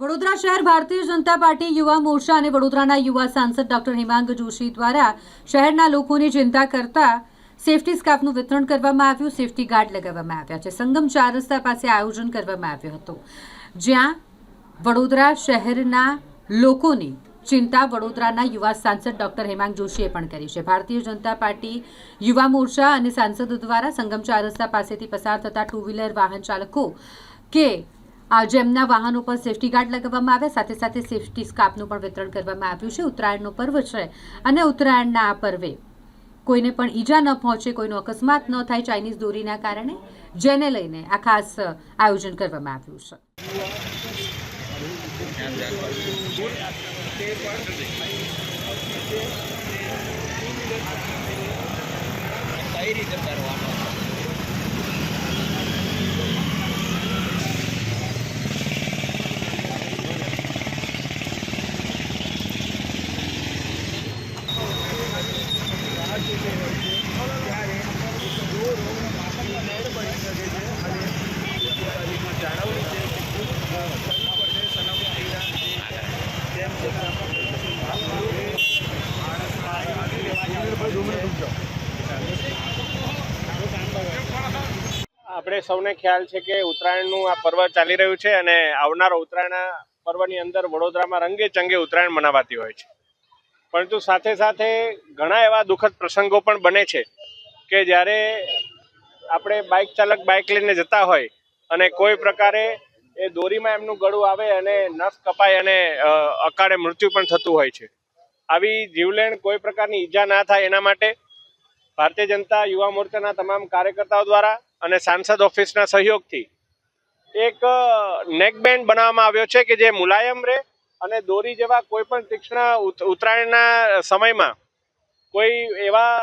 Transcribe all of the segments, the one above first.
વડોદરા શહેર ભારતીય જનતા પાર્ટી યુવા મોરચા અને વડોદરાના યુવા સાંસદ ડોક્ટર હિમાંગ જોશી દ્વારા શહેરના લોકોની ચિંતા કરતા સેફટી સ્કાર્ફનું વિતરણ કરવામાં આવ્યું, સેફટી ગાર્ડ લગાવવામાં આવ્યા છે. સંગમ ચાર રસ્તા પાસે આયોજન કરવામાં આવ્યું હતું, જ્યાં વડોદરા શહેરના લોકોની ચિંતા વડોદરાના યુવા સાંસદ ડોક્ટર હેમાંગ જોશીએ પણ કરી છે. ભારતીય જનતા પાર્ટી યુવા મોરચા અને સાંસદો દ્વારા સંગમ ચાર રસ્તા પાસેથી પસાર થતા ટુ વ્હીલર વાહન ચાલકો કે આ જેમના વાહનો પર સેફટી ગાર્ડ લગાવવામાં આવ્યા. સાથે સાથે સેફટી સ્કાર્ફનું પણ વિતરણ કરવામાં આવ્યું છે. ઉત્તરાયણનો પર્વ છે અને ઉત્તરાયણના આ પર્વે કોઈને પણ ઈજા ન પહોંચે, કોઈનો અકસ્માત ન થાય, ચાઇનીઝ દોરીના કારણે જેને લઈને આ ખાસ આયોજન કરવામાં આવ્યું છે. કઈ રીતે આપણે સૌને ખ્યાલ છે કે ઉત્તરાયણનું આ પર્વ ચાલી રહ્યું છે અને આવનારો ઉત્તરાયણ પર્વની અંદર વડોદરામાં રંગે ચંગે ઉત્તરાયણ મનાવાતી હોય છે. પરંતુ સાથે સાથે ઘણા એવા દુઃખદ પ્રસંગો પણ બને છે કે જ્યારે આપણે બાઇક ચાલક બાઇક લઈને જતા હોય અને કોઈ પ્રકારે એ દોરીમાં એમનું ગળું આવે અને નસ કપાય અને અકાળે મૃત્યુ પણ થતું હોય છે. આવી જીવલેણ કોઈ પ્રકારની ઈજા ના થાય એના માટે ભારતીય જનતા યુવા મોરચાના તમામ કાર્યકર્તાઓ દ્વારા અને સાંસદ ઓફિસના સહયોગથી એક નેકબેન્ડ બનાવવામાં આવ્યો છે કે જે મુલાયમ રહે અને દોરી જેવા કોઈ પણ તીક્ષ્ણ ઉત્તરાયણના સમયમાં કોઈ એવા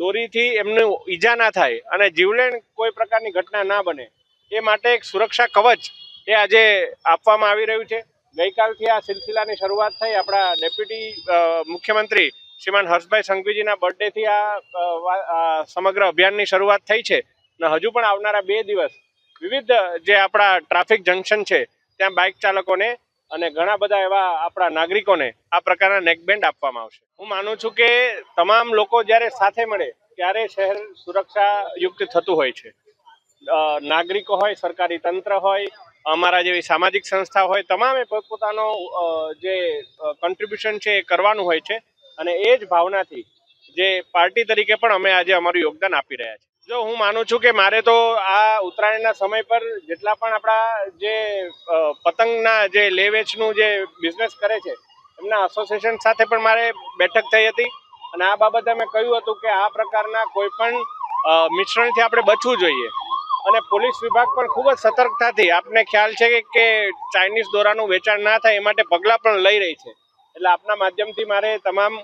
દોરીથી એમનું ઈજા ના થાય અને જીવલેણ કોઈ પ્રકારની ઘટના ના બને, એ માટે એક સુરક્ષા કવચ એ આજે આપવામાં આવી રહ્યું છે. ગઈકાલથી આ સિલસિલાની શરૂઆત થઈ. આપણા ડેપ્યુટી મુખ્યમંત્રી શ્રીમાન હર્ષભાઈ સંઘવીજીના બર્થડેથી આ સમગ્ર અભિયાનની શરૂઆત થઈ છે. અને હજુ પણ આવનારા બે દિવસ વિવિધ જે આપણા ટ્રાફિક જંકશન છે, ત્યાં બાઇક ચાલકોને અને ઘણા બધા એવા આપણા નાગરિકોને આ પ્રકારના નેકબેન્ડ આપવામાં આવશે. હું માનું છું કે તમામ લોકો જ્યારે સાથે મળે ત્યારે શહેર સુરક્ષા યુક્ત થતું હોય છે. નાગરિકો હોય, સરકારી તંત્ર હોય, અમારા જેવી સામાજિક સંસ્થા હોય, તમામે પોતપોતાનો જે કન્ટ્રીબ્યુશન છે એ કરવાનું હોય છે. અને એ જ ભાવનાથી જે પાર્ટી તરીકે પણ અમે આજે અમારું યોગદાન આપી રહ્યા છીએ. જો હું માનું છું કે મારે તો આ ઉત્તરાયણના સમય પર જેટલા પણ આપણા જે પતંગના જે લે વેચનું જે બિઝનેસ કરે છે, એમના એસોસિએશન સાથે પણ મારે બેઠક થઈ હતી. અને આ બાબતે મેં કહ્યું હતું કે આ પ્રકારના કોઈ પણ મિશ્રણથી આપણે બચવું જોઈએ. અને પોલીસ વિભાગ પણ ખૂબ જ સતર્કતાથી આપને ખ્યાલ છે કે- કે ચાઇનીઝ દોરાનું વેચાણ ના થાય એ માટે પગલાં પણ લઈ રહી છે. એટલે આપના માધ્યમથી મારે તમામ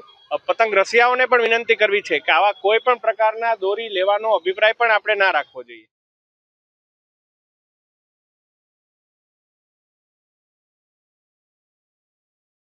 પતંગ રસિયાઓને પણ વિનંતી કરવી છે કે આવા કોઈ પણ પ્રકારના દોરી લેવાનો અભિપ્રાય પણ આપણે ના રાખવો જોઈએ.